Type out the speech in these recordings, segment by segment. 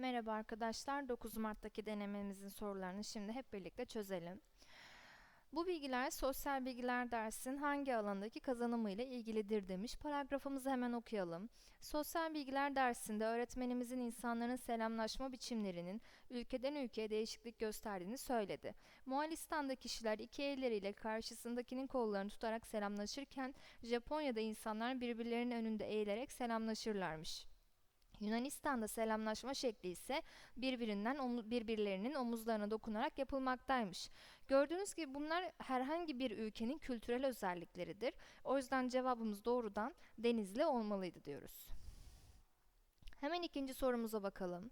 Merhaba arkadaşlar. 9 Mart'taki denememizin sorularını şimdi hep birlikte çözelim. Bu bilgiler sosyal bilgiler dersin hangi alandaki kazanımı ile ilgilidir demiş. Paragrafımızı hemen okuyalım. Sosyal bilgiler dersinde öğretmenimizin insanların selamlaşma biçimlerinin ülkeden ülkeye değişiklik gösterdiğini söyledi. Moğolistan'da kişiler iki elleriyle karşısındakinin kollarını tutarak selamlaşırken Japonya'da insanlar birbirlerinin önünde eğilerek selamlaşırlarmış. Yunanistan'da selamlaşma şekli ise birbirinden birbirlerinin omuzlarına dokunarak yapılmaktaymış. Gördüğünüz gibi bunlar herhangi bir ülkenin kültürel özellikleridir. O yüzden cevabımız doğrudan Denizli olmalıydı diyoruz. Hemen ikinci sorumuza bakalım.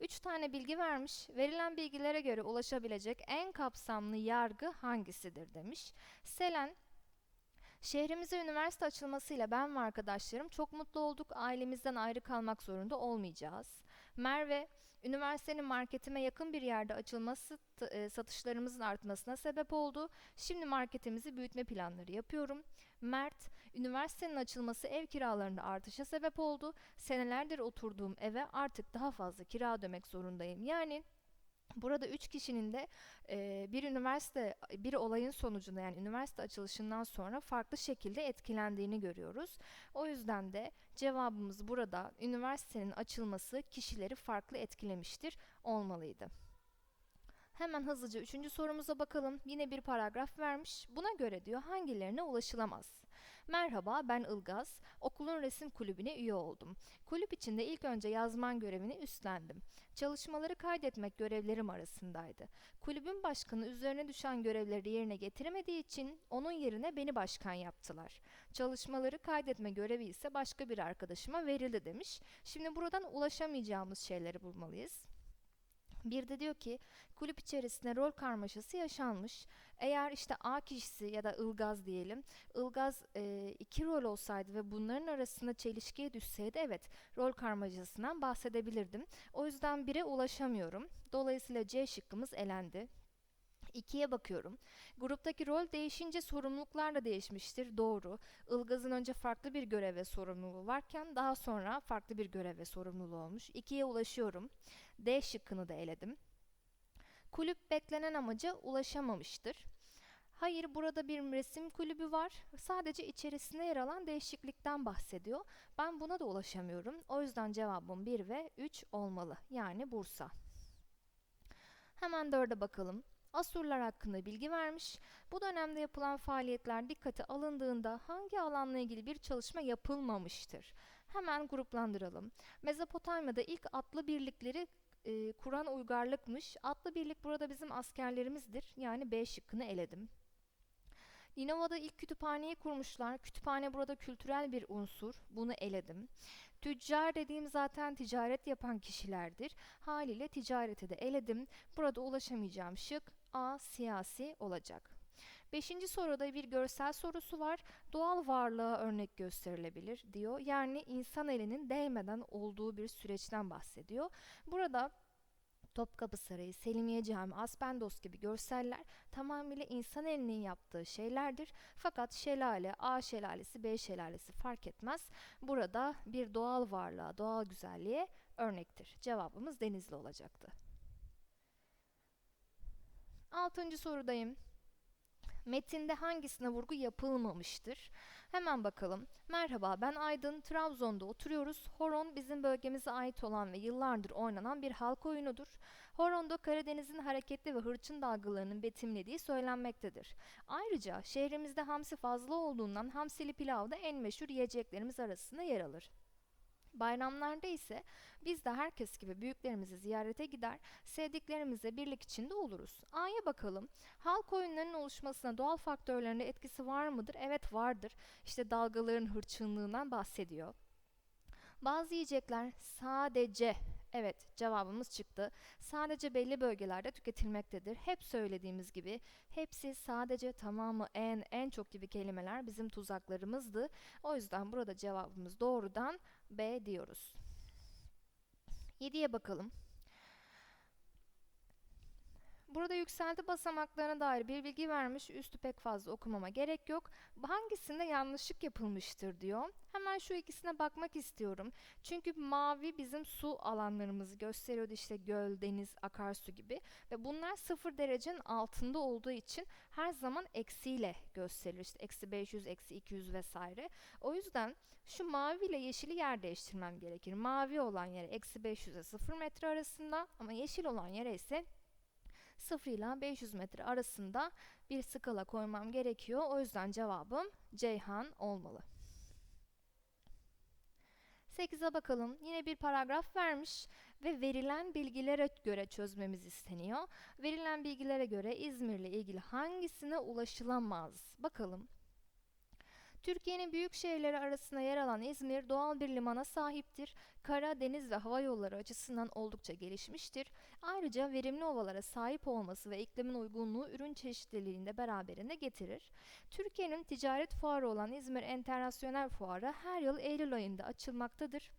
Üç tane bilgi vermiş. Verilen bilgilere göre ulaşabilecek en kapsamlı yargı hangisidir demiş. Selen Şehrimize üniversite açılmasıyla ben ve arkadaşlarım çok mutlu olduk. Ailemizden ayrı kalmak zorunda olmayacağız. Merve, üniversitenin marketime yakın bir yerde açılması e, satışlarımızın artmasına sebep oldu. Şimdi marketimizi büyütme planları yapıyorum. Mert, üniversitenin açılması ev kiralarında artışa sebep oldu. Senelerdir oturduğum eve artık daha fazla kira ödemek zorundayım. Yani Burada üç kişinin de e, bir üniversite, bir olayın sonucunda yani üniversite açılışından sonra farklı şekilde etkilendiğini görüyoruz. O yüzden de cevabımız burada üniversitenin açılması kişileri farklı etkilemiştir olmalıydı. Hemen hızlıca üçüncü sorumuza bakalım. Yine bir paragraf vermiş. Buna göre diyor hangilerine ulaşılamaz? Merhaba ben Ilgaz. Okulun resim kulübüne üye oldum. Kulüp içinde ilk önce yazman görevini üstlendim. Çalışmaları kaydetmek görevlerim arasındaydı. Kulübün başkanı üzerine düşen görevleri yerine getiremediği için onun yerine beni başkan yaptılar. Çalışmaları kaydetme görevi ise başka bir arkadaşıma verildi demiş. Şimdi buradan ulaşamayacağımız şeyleri bulmalıyız. Bir de diyor ki kulüp içerisinde rol karmaşası yaşanmış. Eğer işte A kişisi ya da Ilgaz diyelim. Ilgaz e, iki rol olsaydı ve bunların arasında çelişkiye düşseydi evet rol karmaşasından bahsedebilirdim. O yüzden 1'e ulaşamıyorum. Dolayısıyla C şıkkımız elendi. 2'ye bakıyorum. Gruptaki rol değişince sorumluluklar da değişmiştir. Doğru. Ilgaz'ın önce farklı bir görev ve sorumluluğu varken daha sonra farklı bir görev ve sorumluluğu olmuş. 2'ye ulaşıyorum. D şıkkını da eledim. Kulüp beklenen amaca ulaşamamıştır. Hayır, burada bir resim kulübü var. Sadece içerisinde yer alan değişiklikten bahsediyor. Ben buna da ulaşamıyorum. O yüzden cevabım 1 ve 3 olmalı. Yani Bursa. Hemen 4'e bakalım. Asurlar hakkında bilgi vermiş. Bu dönemde yapılan faaliyetler dikkate alındığında hangi alanla ilgili bir çalışma yapılmamıştır? Hemen gruplandıralım. Mezopotamya'da ilk atlı birlikleri e, kuran uygarlıkmış. Atlı birlik burada bizim askerlerimizdir. Yani B şıkkını eledim. Ninova'da ilk kütüphaneyi kurmuşlar. Kütüphane burada kültürel bir unsur. Bunu eledim. Tüccar dediğim zaten ticaret yapan kişilerdir. Haliyle ticareti de eledim. Burada ulaşamayacağım şık A siyasi olacak. Beşinci soruda bir görsel sorusu var. Doğal varlığa örnek gösterilebilir diyor. Yani insan elinin değmeden olduğu bir süreçten bahsediyor. Burada Topkapı Sarayı, Selimiye Camii, Aspendos gibi görseller tamamıyla insan elinin yaptığı şeylerdir. Fakat şelale, A şelalesi, B şelalesi fark etmez. Burada bir doğal varlığa, doğal güzelliğe örnektir. Cevabımız Denizli olacaktı. Altıncı sorudayım. Metinde hangisine vurgu yapılmamıştır? Hemen bakalım. Merhaba ben Aydın. Trabzon'da oturuyoruz. Horon bizim bölgemize ait olan ve yıllardır oynanan bir halk oyunudur. Horon'da Karadeniz'in hareketli ve hırçın dalgalarının betimlediği söylenmektedir. Ayrıca şehrimizde hamsi fazla olduğundan hamsili pilav da en meşhur yiyeceklerimiz arasında yer alır. Bayramlarda ise biz de herkes gibi büyüklerimizi ziyarete gider, sevdiklerimizle birlik içinde oluruz. A'ya bakalım. Halk oyunlarının oluşmasına doğal faktörlerin de etkisi var mıdır? Evet vardır. İşte dalgaların hırçınlığından bahsediyor. Bazı yiyecekler sadece Evet, cevabımız çıktı. Sadece belli bölgelerde tüketilmektedir. Hep söylediğimiz gibi hepsi sadece tamamı en en çok gibi kelimeler bizim tuzaklarımızdı. O yüzden burada cevabımız doğrudan B diyoruz. 7'ye bakalım. Burada yükselti basamaklarına dair bir bilgi vermiş. Üstü pek fazla okumama gerek yok. Hangisinde yanlışlık yapılmıştır diyor. Hemen şu ikisine bakmak istiyorum. Çünkü mavi bizim su alanlarımızı gösteriyordu. işte göl, deniz, akarsu gibi. Ve bunlar sıfır derecenin altında olduğu için her zaman eksiyle gösterilir. İşte eksi 500, eksi 200 vesaire. O yüzden şu mavi ile yeşili yer değiştirmem gerekir. Mavi olan yere eksi 500 ile 0 metre arasında ama yeşil olan yere ise 0 ile 500 metre arasında bir skala koymam gerekiyor. O yüzden cevabım Ceyhan olmalı. 8'e bakalım. Yine bir paragraf vermiş ve verilen bilgilere göre çözmemiz isteniyor. Verilen bilgilere göre İzmir ile ilgili hangisine ulaşılamaz? Bakalım. Türkiye'nin büyük şehirleri arasında yer alan İzmir doğal bir limana sahiptir. Kara, deniz ve hava yolları açısından oldukça gelişmiştir. Ayrıca verimli ovalara sahip olması ve iklimin uygunluğu ürün çeşitliliğini de beraberinde getirir. Türkiye'nin ticaret fuarı olan İzmir Enternasyonel Fuarı her yıl Eylül ayında açılmaktadır.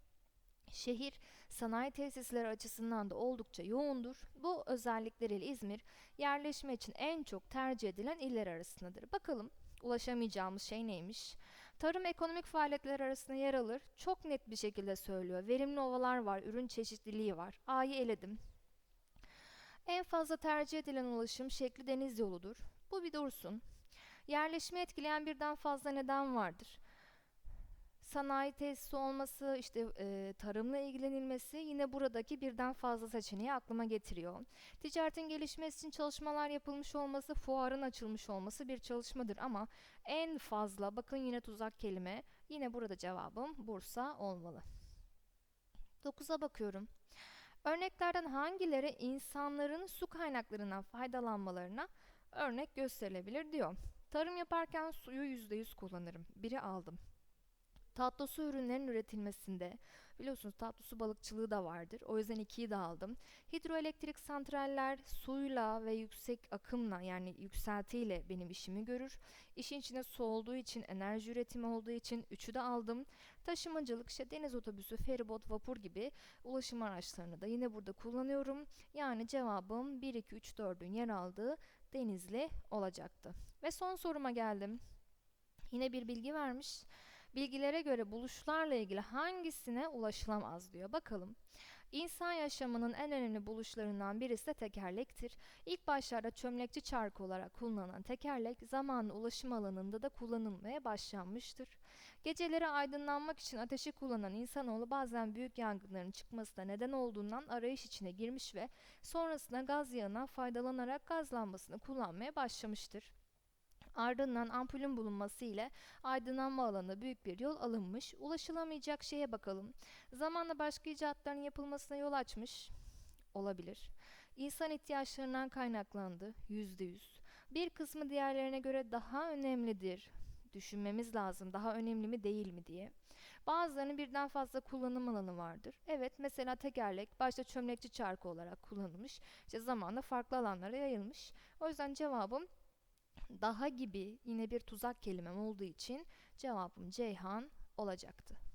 Şehir sanayi tesisleri açısından da oldukça yoğundur. Bu özellikleriyle İzmir yerleşme için en çok tercih edilen iller arasındadır. Bakalım ulaşamayacağımız şey neymiş? Tarım ekonomik faaliyetler arasında yer alır. Çok net bir şekilde söylüyor. Verimli ovalar var, ürün çeşitliliği var. A'yı eledim. En fazla tercih edilen ulaşım şekli deniz yoludur. Bu bir dursun. Yerleşme etkileyen birden fazla neden vardır. Sanayi tesisi olması, işte e, tarımla ilgilenilmesi yine buradaki birden fazla seçeneği aklıma getiriyor. Ticaretin gelişmesi için çalışmalar yapılmış olması, fuarın açılmış olması bir çalışmadır ama en fazla, bakın yine tuzak kelime, yine burada cevabım Bursa olmalı. 9'a bakıyorum. Örneklerden hangileri insanların su kaynaklarından faydalanmalarına örnek gösterilebilir diyor. Tarım yaparken suyu %100 kullanırım. Biri aldım. Tatlı su ürünlerinin üretilmesinde biliyorsunuz tatlı su balıkçılığı da vardır. O yüzden ikiyi de aldım. Hidroelektrik santraller suyla ve yüksek akımla yani yükseltiyle benim işimi görür. İşin içinde su olduğu için, enerji üretimi olduğu için üçü de aldım. Taşımacılık, işte deniz otobüsü, feribot, vapur gibi ulaşım araçlarını da yine burada kullanıyorum. Yani cevabım 1, 2, 3, 4'ün yer aldığı Denizli olacaktı. Ve son soruma geldim. Yine bir bilgi vermiş. Bilgilere göre buluşlarla ilgili hangisine ulaşılamaz diyor. Bakalım. İnsan yaşamının en önemli buluşlarından birisi de tekerlektir. İlk başlarda çömlekçi çarkı olarak kullanılan tekerlek zamanla ulaşım alanında da kullanılmaya başlanmıştır. Geceleri aydınlanmak için ateşi kullanan insanoğlu bazen büyük yangınların çıkmasına neden olduğundan arayış içine girmiş ve sonrasında gaz yağından faydalanarak gaz lambasını kullanmaya başlamıştır. Ardından ampulün bulunması ile aydınlanma alanında büyük bir yol alınmış. Ulaşılamayacak şeye bakalım. Zamanla başka icatların yapılmasına yol açmış olabilir. İnsan ihtiyaçlarından kaynaklandı yüzde yüz. Bir kısmı diğerlerine göre daha önemlidir. Düşünmemiz lazım daha önemli mi değil mi diye. Bazılarının birden fazla kullanım alanı vardır. Evet mesela tekerlek başta çömlekçi çarkı olarak kullanılmış. İşte zamanla farklı alanlara yayılmış. O yüzden cevabım daha gibi yine bir tuzak kelimem olduğu için cevabım Ceyhan olacaktı.